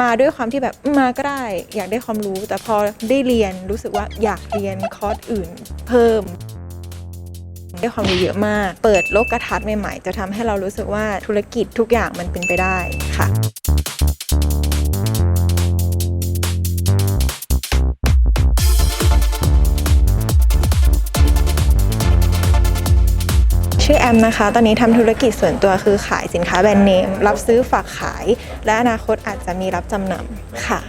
มาด้วยความที่แบบมาก็ได้อยากได้ความรู้ แต่พอได้เรียนรู้สึกว่าอยากเรียนคอร์สอื่นเพิ่ม ได้ความรู้เยอะมาก เปิดโลกกระนัดใหม่ๆ จะทำให้เรารู้สึกว่าธุรกิจทุกอย่างมันเป็นไปได้ค่ะ ชื่อแอมนะคะ ตอนนี้ทำธุรกิจส่วนตัวคือขายสินค้าแบรนด์เนม รับซื้อฝากขาย และอนาคตอาจจะมีรับจำนำค่ะ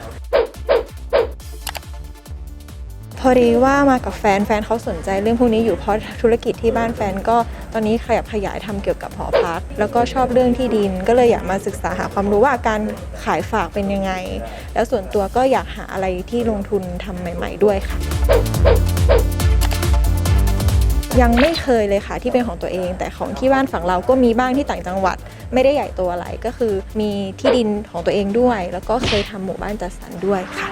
พอดีว่ามากับแฟนแฟนเขาสนใจเรื่องพวกนี้อยู่เพราะธุรกิจที่บ้านแฟนก็ตอนนี้ขยับขยายทำเกี่ยวกับหอพัก แล้วก็ชอบเรื่องที่ดิน ก็เลยอยากมาศึกษาหาความรู้ว่าการขายฝากเป็นยังไง แล้วส่วนตัวก็อยากหาอะไรที่ลงทุนทำใหม่ ๆ ด้วยค่ะ ยังไม่เคยเลยค่ะที่เป็นของตัวเอง แต่ของที่บ้านฝั่งเราก็มีบ้างที่ต่างจังหวัด ไม่ได้ใหญ่ตัวอะไรก็คือ มีที่ดินของตัวเองด้วย แล้วก็เคยทำหมู่บ้านจัดสรรด้วยค่ะ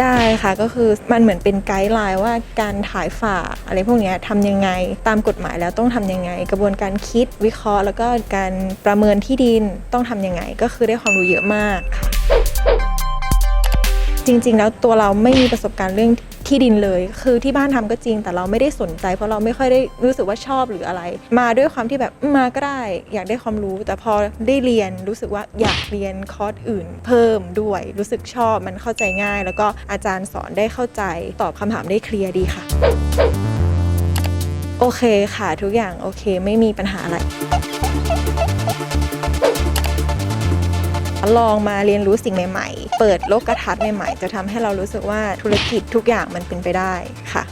ได้ค่ะก็คือมันเหมือนเป็นไกด์ไลน์ว่าการถ่ายฝากอะไรพวกนี้ทำยังไงตามกฎหมายแล้วต้องทำยังไง กระบวนการคิดวิเคราะห์ แล้วก็การประเมินที่ดินต้องทำยังไง ก็คือได้ความรู้เยอะมากค่ะ จริง ๆ แล้วตัวเราไม่มีประสบการณ์เรื่องที่ดินเลย คือที่บ้านทำก็จริง แต่เราไม่ได้สนใจ เพราะเราไม่ค่อยได้รู้สึกว่าชอบหรืออะไร มาด้วยความที่แบบมมาก็ได้ อยากได้ความรู้ แต่พอได้เรียนรู้สึกว่าอยากเรียนคอร์สอื่น เพิ่มด้วย รู้สึกชอบมันเข้าใจง่าย แล้วก็อาจารย์สอนได้เข้าใจ ตอบคำถามได้เคลียร์ดีค่ะ โอเคค่ะทุกอย่างโอเคไม่มีปัญหาอะไร ลองมาเรียนรู้สิ่งใหม่ ๆ เปิดโลกทัศน์ใหม่ๆ จะทำให้เรารู้สึกว่าธุรกิจทุกอย่างมันเป็นไปได้ค่ะ